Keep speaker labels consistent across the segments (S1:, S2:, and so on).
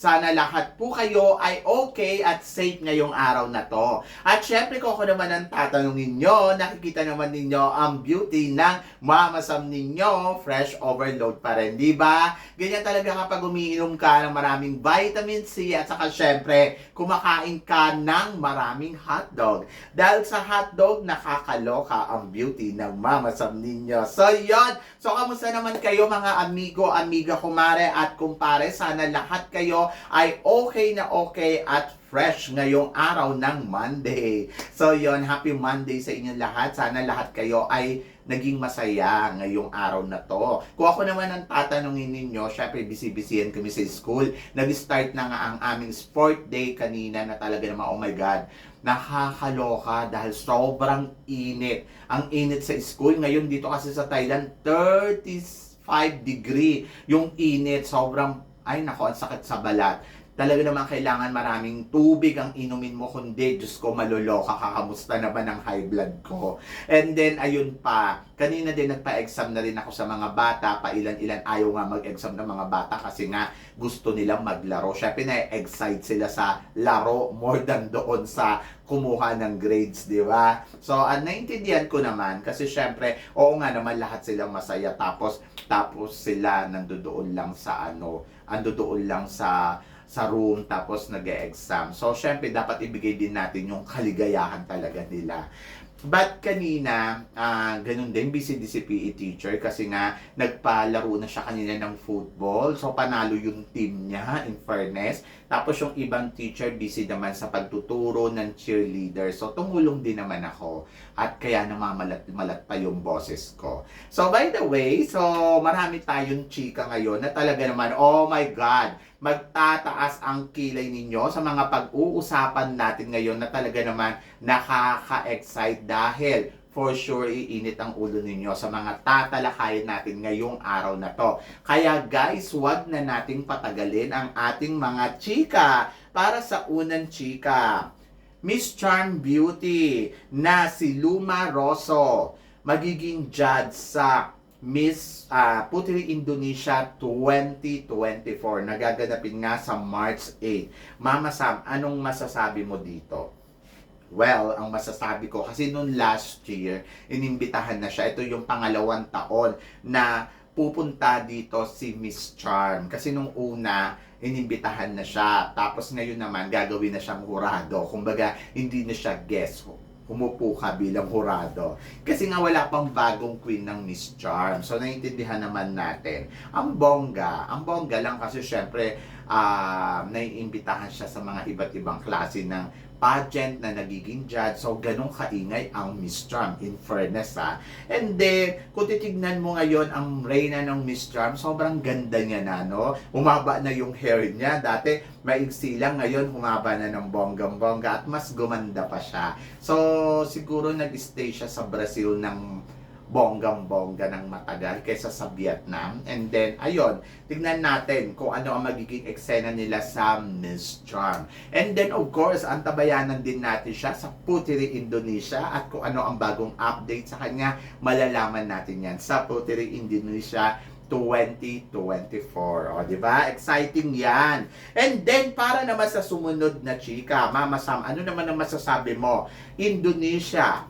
S1: Sana lahat po kayo ay okay at safe ngayong araw na to. At syempre ko ako naman ang tatanungin nyo, nakikita naman ninyo ang beauty ng Mama Sam ninyo. Fresh overload pa rin, di ba? Ganyan talaga kapag umiinom ka ng maraming vitamin C at saka syempre kumakain ka ng maraming hotdog. Dahil sa hotdog, nakakaloka ang beauty ng Mama Sam ninyo. So, yon. So, kamusta naman kayo mga amigo, amiga, kumare at kumpare? Sana lahat kayo ay okay na okay at fresh ngayong araw ng Monday. So, yon. Happy Monday sa inyong lahat. Sana lahat kayo ay naging masaya ngayong araw na to. Kung ako naman ang tatanungin ninyo, syempre busy-busy yan kami sa school. Nag-start na nga ang aming sport day kanina na talaga naman, oh my God, nakakaloka dahil sobrang init. Ang init sa school. Ngayon dito kasi sa Thailand, 35 degree yung init. Sobrang, ay nako, ang sakit sa balat. Talaga naman kailangan maraming tubig ang inumin mo kundi Diyos ko maluloka kakamusta na ba ng high blood ko? And then ayun pa kanina din nagpa-exam na rin ako sa mga bata pa ilan-ilan ayaw nga mag-exam ng mga bata kasi nga gusto nilang maglaro. Syempre na-excite sila sa laro more than doon sa kumuha ng grades, di ba? So, uh, naintindihan ko naman kasi syempre, oo nga naman lahat silang masaya. Tapos tapos sila nandoon lang sa ano, andoon lang sa sa room tapos nag-exam. So, syempre, dapat ibigay din natin yung kaligayahan talaga nila. But kanina, ah ganun din, busy si PE teacher kasi nga nagpalaro na siya kanina ng football. So panalo yung team niya, in fairness. Tapos yung ibang teacher busy naman sa pagtuturo ng cheerleader. So tumulong din naman ako. At kaya namamalat-malat pa yung boses ko. So by the way, so marami tayong chika ngayon na talaga naman, oh my God, magtataas ang kilay ninyo sa mga pag-uusapan natin ngayon na talaga naman nakaka-excite dahil for sure iinit ang ulo ninyo sa mga tatalakayin natin ngayong araw na to. Kaya guys, wag na nating patagalin ang ating mga chika para sa unang chika. Miss Charm Beauty na si Luma Rosso magiging judge sa Miss uh, Putri Indonesia 2024. Nagaganapin nga sa March 8. Mama Sam, anong masasabi mo dito? Well, ang masasabi ko, kasi noon last year, inimbitahan na siya. Ito yung pangalawang taon na pupunta dito si Miss Charm. Kasi nung una, inimbitahan na siya. Tapos ngayon naman, gagawin na siyang hurado. Kumbaga, hindi na siya guest umupo ka bilang hurado. Kasi nga wala pang bagong queen ng Miss Charm. So, naiintindihan naman natin. Ang bongga, ang bongga lang kasi syempre, uh, naiimbitahan siya sa mga iba't ibang klase ng pageant na nagiging judge. So, ganun kaingay ang Miss Charm, in fairness ha. And then, kung titignan mo ngayon ang reyna ng Miss Charm, sobrang ganda niya na, no? Umaba na yung hair niya. Dati, maigsi lang. Ngayon, humaba na ng bonggang-bongga at mas gumanda pa siya. So, siguro nag-stay siya sa Brazil ng bonggang-bongga ng matagal kaysa sa Vietnam. And then, ayun, tignan natin kung ano ang magiging eksena nila sa Miss Charm. And then, of course, antabayanan din natin siya sa Putiri Indonesia at kung ano ang bagong update sa kanya, malalaman natin yan sa Putiri Indonesia 2024. O, di ba? Exciting yan. And then, para naman sa sumunod na chika, Mama Sam, ano naman ang masasabi mo? Indonesia,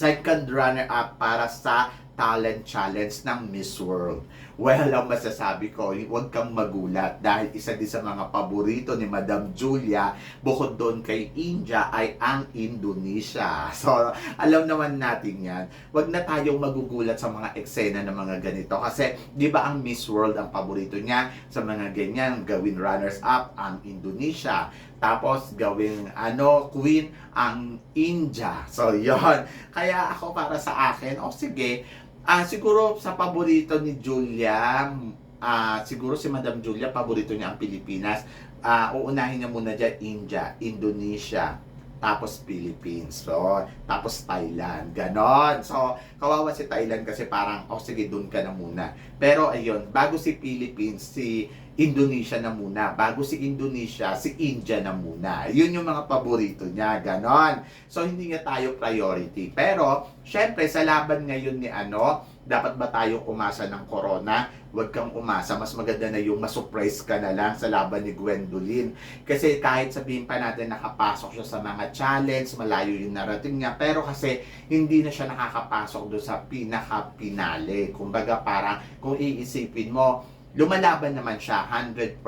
S1: second runner-up para sa talent challenge ng Miss World. Well, ang masasabi ko, huwag kang magulat dahil isa din sa mga paborito ni Madam Julia bukod doon kay India ay ang Indonesia. So, alam naman natin yan. Huwag na tayong magugulat sa mga eksena ng mga ganito kasi di ba ang Miss World ang paborito niya sa mga ganyan, gawin runners-up ang Indonesia. Tapos gawing ano, queen ang India. So, yon Kaya ako para sa akin, o oh, sige, Ah, siguro sa paborito ni Julia, ah, siguro si Madam Julia, paborito niya ang Pilipinas. Ah, uunahin niya muna dyan India, Indonesia. tapos Philippines. So, tapos Thailand. Ganon. So, kawawa si Thailand kasi parang, oh sige, dun ka na muna. Pero ayun, bago si Philippines, si Indonesia na muna. Bago si Indonesia, si India na muna. Yun yung mga paborito niya. Ganon. So, hindi nga tayo priority. Pero, syempre, sa laban ngayon ni ano, dapat ba tayo umasa ng corona? Huwag kang umasa. Mas maganda na yung masurprise ka na lang sa laban ni Gwendolyn. Kasi kahit sabihin pa natin nakapasok siya sa mga challenge, malayo yung narating niya. Pero kasi hindi na siya nakakapasok doon sa pinaka-pinale. Kumbaga parang kung iisipin mo, lumalaban naman siya 100%.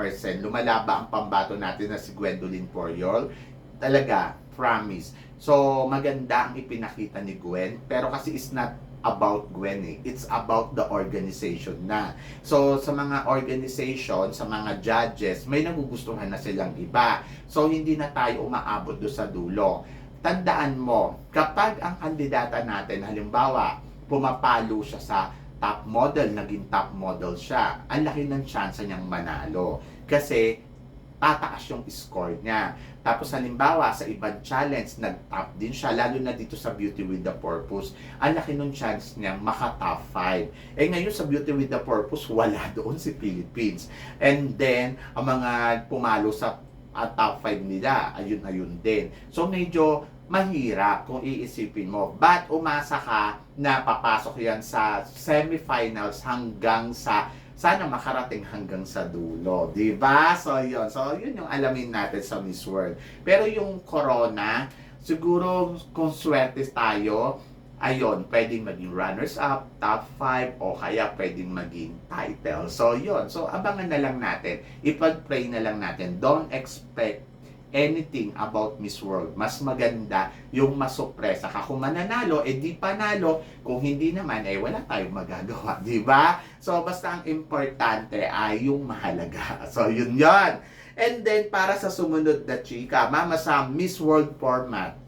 S1: Lumalaba ang pambato natin na si Gwendolyn Poriol. Talaga, promise. So, maganda ang ipinakita ni Gwen. Pero kasi it's not about Gwen eh. It's about the organization na. So, sa mga organization, sa mga judges, may nagugustuhan na silang iba. So, hindi na tayo umaabot do sa dulo. Tandaan mo, kapag ang kandidata natin, halimbawa, pumapalo siya sa top model, naging top model siya, ang laki ng chance niyang manalo. Kasi, tataas yung score niya. Tapos halimbawa, sa ibang challenge, nag-top din siya, lalo na dito sa Beauty with the Purpose, ang laki ng chance niyang maka-top 5. Eh ngayon sa Beauty with the Purpose, wala doon si Philippines. And then, ang mga pumalo sa ah, top 5 nila, ayun-ayun din. So medyo mahirap kung iisipin mo. But umasa ka na papasok yan sa semifinals hanggang sa sana makarating hanggang sa dulo, 'di ba? So 'yun. So 'yun yung alamin natin sa Miss World. Pero yung corona, siguro kung swerte tayo, ayun, pwedeng maging runners up, top 5 o kaya pwedeng maging title. So 'yun. So abangan na lang natin. Ipag-pray na lang natin. Don't expect anything about Miss World. Mas maganda yung masupresa ka. Kung mananalo, eh di panalo. Kung hindi naman, eh wala tayong magagawa. Ba? So, basta ang importante ay yung mahalaga. So, yun yon. And then, para sa sumunod na chika, mama sa Miss World format,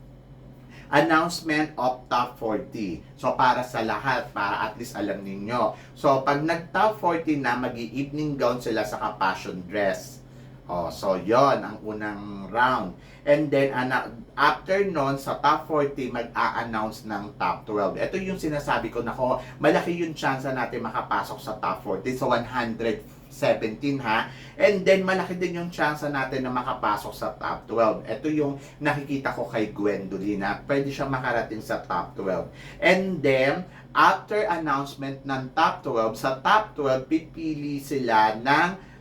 S1: announcement of top 40. So, para sa lahat, para at least alam ninyo. So, pag nag-top 40 na, mag evening gown sila sa passion dress. Oh, so yon ang unang round. And then ana, after nun, sa top 40, mag-a-announce ng top 12. Ito yung sinasabi ko, nako, malaki yung chance natin makapasok sa top 40. So 117 ha. And then malaki din yung chance natin na makapasok sa top 12. Ito yung nakikita ko kay Gwendolyn na pwede siya makarating sa top 12. And then, after announcement ng top 12, sa top 12, pipili sila ng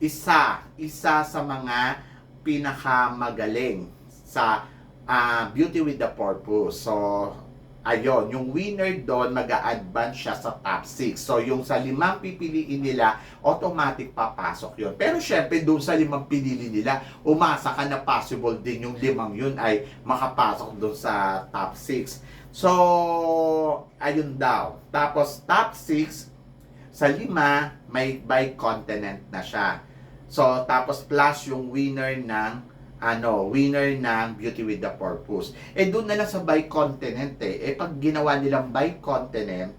S1: isa, isa sa mga pinakamagaling sa ah, Beauty with the Purpose. So, ayun, yung winner doon mag advance siya sa top 6. So, yung sa limang pipiliin nila, automatic papasok yun. Pero syempre, doon sa limang pinili nila, umasa ka na possible din yung limang yun ay makapasok doon sa top 6. So, ayun daw. Tapos, top 6, sa lima, may by continent na siya. So, tapos plus yung winner ng ano, winner ng Beauty with the Purpose. Eh, doon na lang sa by continent eh. Eh, pag ginawa nilang by continent,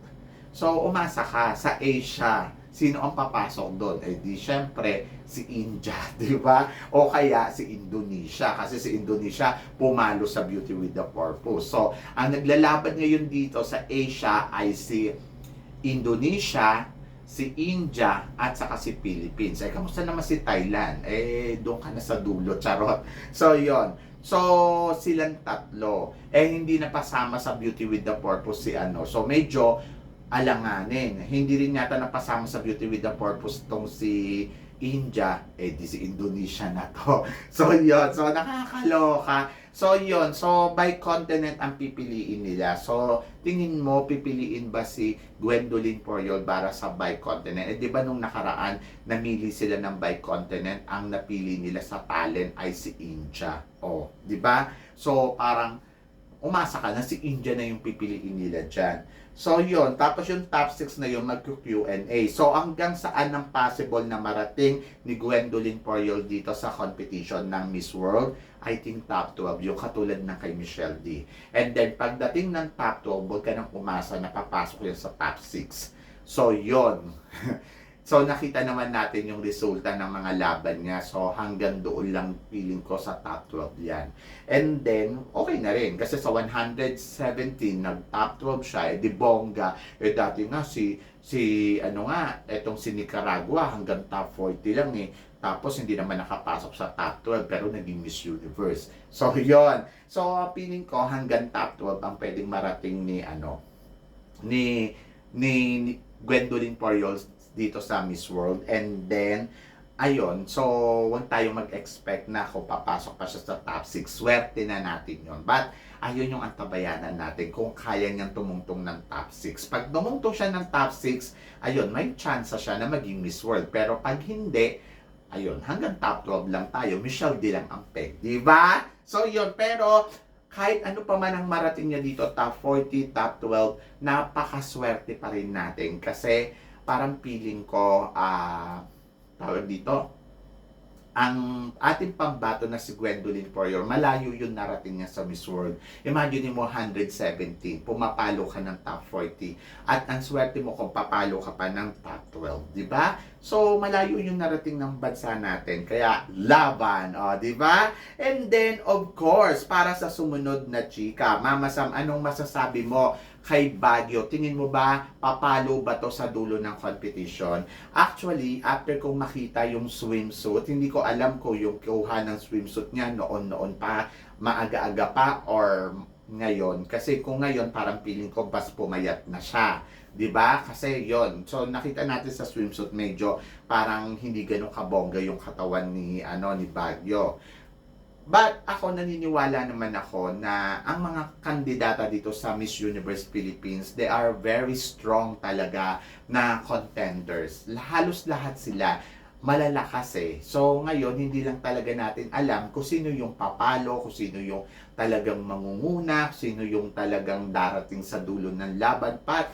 S1: so, umasa ka sa Asia. Sino ang papasok doon? Eh, di syempre, si India, di ba? O kaya si Indonesia. Kasi si Indonesia pumalo sa Beauty with the Purpose. So, ang naglalaban ngayon dito sa Asia ay si Indonesia, si India at saka si Philippines. Eh, kamusta naman si Thailand? Eh, doon ka na sa dulo, charot. So, yon So, silang tatlo. Eh, hindi na pasama sa Beauty with the Purpose si ano. So, medyo alanganin. Hindi rin yata napasama sa Beauty with the Purpose tong si India, eh di si Indonesia na to. So yon so nakakaloka. So yon so by continent ang pipiliin nila. So tingin mo pipiliin ba si Gwendolyn Poriol para sa by continent? Eh di ba nung nakaraan namili sila ng by continent, ang napili nila sa talent ay si India. Oh, di ba? So parang umasa ka na si India na yung pipiliin nila dyan. So, yon Tapos yung top 6 na yun, mag-Q&A. So, hanggang saan ang possible na marating ni Gwendolyn Poriol dito sa competition ng Miss World? I think top 12, yung katulad ng kay Michelle D. And then, pagdating ng top 12, huwag ka nang umasa na papasok yan sa top 6. So, yon So nakita naman natin yung resulta ng mga laban niya. So hanggang doon lang feeling ko sa top 12 yan. And then, okay na rin. Kasi sa 117, nag-top 12 siya. Eh, di bongga. Eh dati nga si, si ano nga, etong si Nicaragua hanggang top 40 lang eh. Tapos hindi naman nakapasok sa top 12 pero naging Miss Universe. So yon. So feeling ko hanggang top 12 ang pwedeng marating ni ano ni ni, ni Gwendolyn Poriols dito sa Miss World. And then ayun so huwag tayo mag-expect na kung papasok pa siya sa top 6 swerte na natin yon but ayun yung antabayanan natin kung kaya niyang tumungtong ng top 6 pag tumungtong siya ng top 6 ayun may chance siya na maging Miss World. Pero pag hindi ayun hanggang top 12 lang tayo. Michelle di lang ang peg di ba? So yun. Pero kahit ano pa man ang marating niya dito, top 40, top 12, napakaswerte pa rin natin. Kasi parang feeling ko, ah, tawag dito, ang ating pambato na si Gwendolyn Poirier, malayo yung narating niya sa Miss World. Imagine mo 117, pumapalo ka ng top 40. At ang swerte mo kung papalo ka pa ng top 12, di ba? So, malayo yung narating ng bansa natin. Kaya, laban, o, di ba? And then, of course, para sa sumunod na chika, Mama Sam, anong masasabi mo kay Baguio? Tingin mo ba, papalo ba to sa dulo ng competition? Actually, after kong makita yung swimsuit, hindi ko alam ko yung kuha ng swimsuit niya noon-noon pa, maaga-aga pa, or ngayon. Kasi kung ngayon, parang feeling ko bas pumayat na siya. 'di ba? Kasi 'yon. So nakita natin sa swimsuit medyo parang hindi ganun kabongga yung katawan ni ano ni Baguio. But ako naniniwala naman ako na ang mga kandidata dito sa Miss Universe Philippines, they are very strong talaga na contenders. Halos lahat sila malalakas eh. So ngayon, hindi lang talaga natin alam kung sino yung papalo, kung sino yung talagang mangunguna, kung sino yung talagang darating sa dulo ng laban. But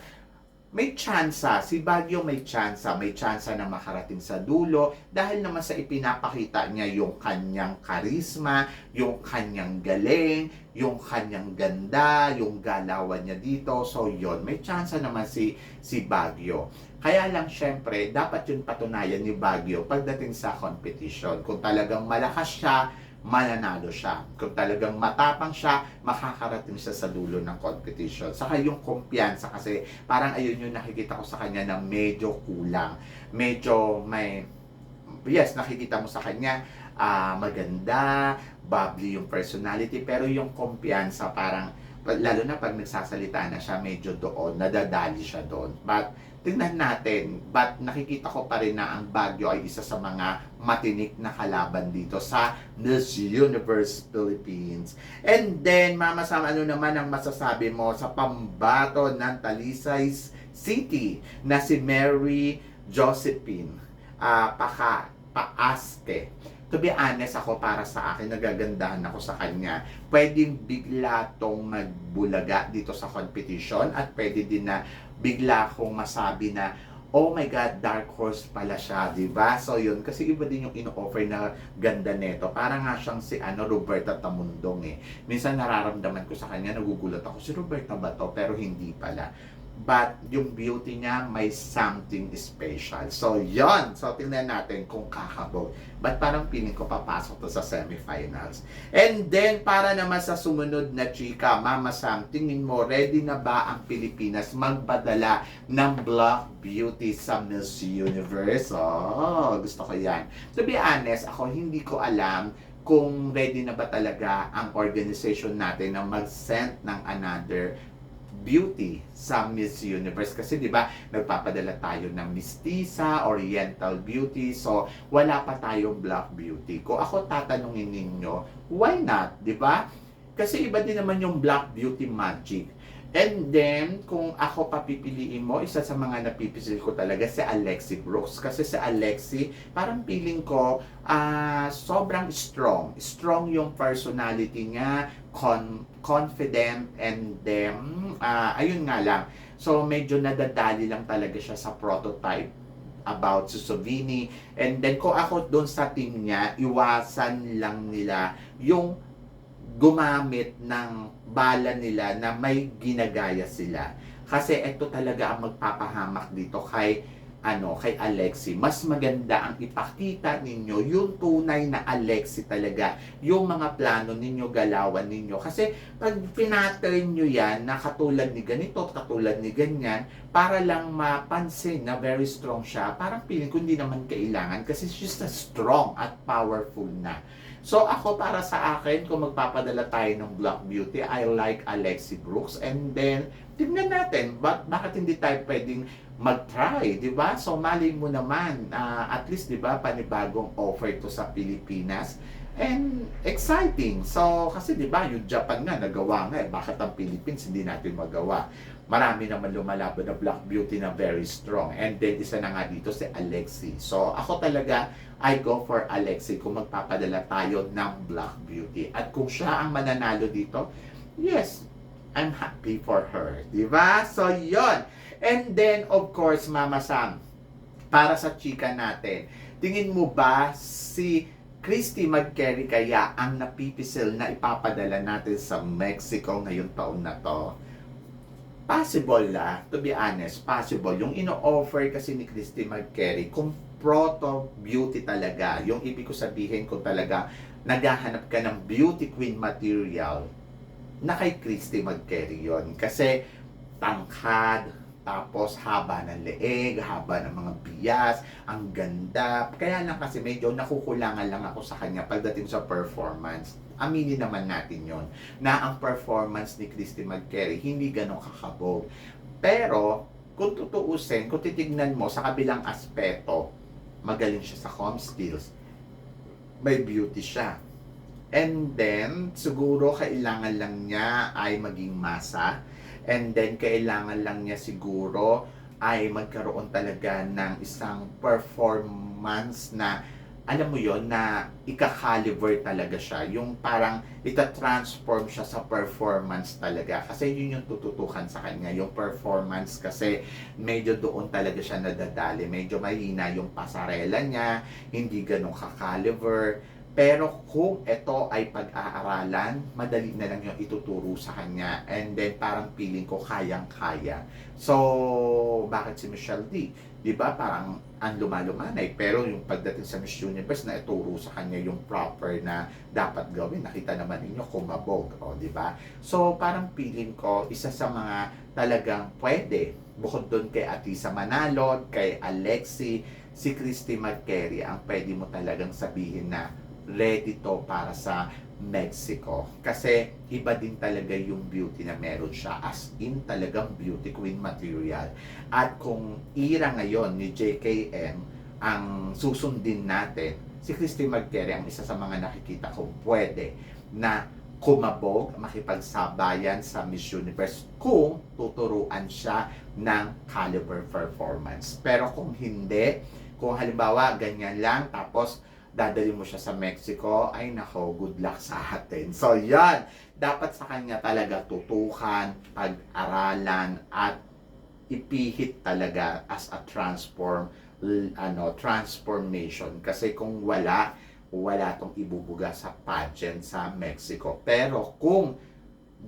S1: may tsansa, si Baguio may tsansa, may tsansa na makarating sa dulo dahil naman sa ipinapakita niya yung kanyang karisma, yung kanyang galing, yung kanyang ganda, yung galawan niya dito. So yon may tsansa naman si si Baguio. Kaya lang syempre, dapat yun patunayan ni Baguio pagdating sa competition. Kung talagang malakas siya, mananalo siya. Kung talagang matapang siya, makakarating siya sa dulo ng competition. Saka yung kumpiyansa kasi parang ayun yung nakikita ko sa kanya na medyo kulang. Medyo may, yes, nakikita mo sa kanya, ah, maganda, bubbly yung personality, pero yung kumpiyansa parang, lalo na pag nagsasalita na siya, medyo doon, nadadali siya doon. But, tingnan natin, but nakikita ko pa rin na ang Baguio ay isa sa mga matinik na kalaban dito sa Miss Universe Philippines. And then, Mama Sam, ano naman ang masasabi mo sa pambato ng Talisay City na si Mary Josephine ah Paka, Paaske? To be honest ako para sa akin, nagagandahan ako sa kanya. Pwedeng bigla tong magbulaga dito sa competition at pwede din na bigla akong masabi na oh my God, dark horse pala siya, di ba? So yun, kasi iba din yung ino-offer na ganda neto. Parang nga siyang si ano, Roberta Tamundong eh. Minsan nararamdaman ko sa kanya, nagugulat ako, si Roberta ba to? Pero hindi pala. But yung beauty niya may something special. So yon So tingnan natin kung kakabog. But parang feeling ko papasok to sa semifinals. And then para naman sa sumunod na chika, Mama Sam, tingin mo ready na ba ang Pilipinas magpadala ng Black Beauty sa Miss Universe? Oh, gusto ko yan. To be honest, ako hindi ko alam kung ready na ba talaga ang organization natin na mag-send ng another beauty sa Miss Universe kasi 'di ba nagpapadala tayo ng mestiza, oriental beauty. So wala pa tayong black beauty. Kung ako tatanungin ninyo, why not, 'di ba? Kasi iba din naman yung black beauty magic. And then, kung ako papipiliin mo, isa sa mga napipisil ko talaga si Alexi Brooks. Kasi si Alexi, parang feeling ko, ah sobrang strong. Strong yung personality niya, con- confident, and then, ah ayun nga lang. So, medyo nadadali lang talaga siya sa prototype about si Sovini. And then, kung ako doon sa team niya, iwasan lang nila yung gumamit ng bala nila na may ginagaya sila. Kasi ito talaga ang magpapahamak dito kay ano kay Alexi, mas maganda ang ipakita ninyo yung tunay na Alexi talaga, yung mga plano ninyo, galawan ninyo. Kasi pag pinattern nyo yan na katulad ni ganito, katulad ni ganyan, para lang mapansin na very strong siya, parang feeling ko hindi naman kailangan kasi she's a strong at powerful na. So ako para sa akin, kung magpapadala tayo ng Black Beauty, I like Alexi Brooks and then tignan natin, ba- bakit hindi tayo pwedeng mag-try, di ba? So mali mo naman, ah, at least di ba, panibagong offer to sa Pilipinas. And exciting. So, kasi di ba, yung Japan nga, nagawa nga eh. Bakit ang Philippines hindi natin magawa? Marami naman lumalaban na Black Beauty na very strong. And then, isa na nga dito si Alexi. So, ako talaga, I go for Alexi kung magpapadala tayo ng Black Beauty. At kung siya ang mananalo dito, yes, I'm happy for her. Di ba? So, yon And then, of course, Mama Sam, para sa chika natin, tingin mo ba si Christy McCary kaya ang napipisil na ipapadala natin sa Mexico ngayong taon na to? Possible la, to be honest, possible. Yung ino-offer kasi ni Christy McCary, kung proto beauty talaga, yung ibig ko sabihin kung talaga naghahanap ka ng beauty queen material, na kay Christy McCary yon Kasi tangkad, tapos haba ng leeg, haba ng mga biyas, ang ganda. Kaya lang kasi medyo nakukulangan lang ako sa kanya pagdating sa performance. Aminin naman natin yon na ang performance ni Christy McCary hindi ganun kakabog. Pero, kung tutuusin, kung titignan mo sa kabilang aspeto, magaling siya sa com skills. May beauty siya. And then, siguro kailangan lang niya ay maging masa. And then, kailangan lang niya siguro ay magkaroon talaga ng isang performance na, alam mo yon na ika-caliber talaga siya. Yung parang ita-transform siya sa performance talaga. Kasi yun yung tututukan sa kanya. Yung performance kasi medyo doon talaga siya nadadali. Medyo mahina yung pasarela niya, hindi ganun ka-caliber. Pero kung ito ay pag-aaralan, madali na lang yung ituturo sa kanya. And then parang feeling ko kayang-kaya. So, bakit si Michelle D? Di ba parang ang lumalumanay. Pero yung pagdating sa Miss Universe na ituro sa kanya yung proper na dapat gawin. Nakita naman ninyo kumabog. O, di ba? So, parang feeling ko, isa sa mga talagang pwede. Bukod doon kay Atisa Manalod, kay Alexi, si Christy McCary, ang pwede mo talagang sabihin na ready to para sa Mexico. Kasi iba din talaga yung beauty na meron siya. As in talagang beauty queen material. At kung ira ngayon ni JKM ang susundin natin, si Christy McCary ang isa sa mga nakikita kong pwede na kumabog, makipagsabayan sa Miss Universe kung tuturuan siya ng caliber performance. Pero kung hindi, kung halimbawa ganyan lang, tapos dadali mo siya sa Mexico, ay nako, good luck sa atin. So, yan. Dapat sa kanya talaga tutukan, pag-aralan, at ipihit talaga as a transform ano transformation kasi kung wala wala tong ibubuga sa pageant sa Mexico pero kung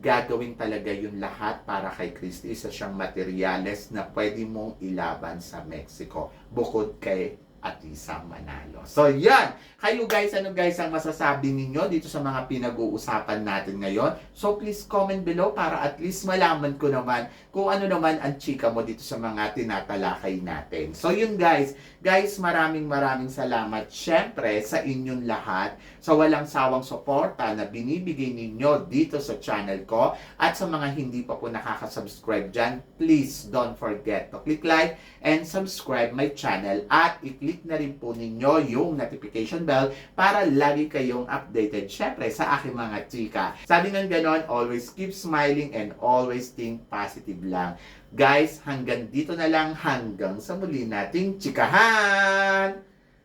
S1: gagawin talaga yung lahat para kay Christy isa siyang materyales na pwede mong ilaban sa Mexico bukod kay Atisa Manalo. So, yan. Kayo guys, ano guys ang masasabi ninyo dito sa mga pinag-uusapan natin ngayon? So, please comment below para at least malaman ko naman kung ano naman ang chika mo dito sa mga tinatalakay natin. So, yun guys. Guys, maraming maraming salamat syempre sa inyong lahat sa walang sawang suporta na binibigay ninyo dito sa channel ko at sa mga hindi pa po nakaka-subscribe dyan, please don't forget to click like and subscribe my channel at i-click na rin po ninyo yung notification bell para lagi kayong updated syempre sa aking mga chika. Sabi ng ganon, always keep smiling and always think positive lang. Guys, hanggang dito na lang hanggang sa muli nating chikahan!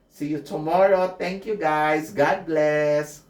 S1: See you tomorrow. Thank you guys. God bless.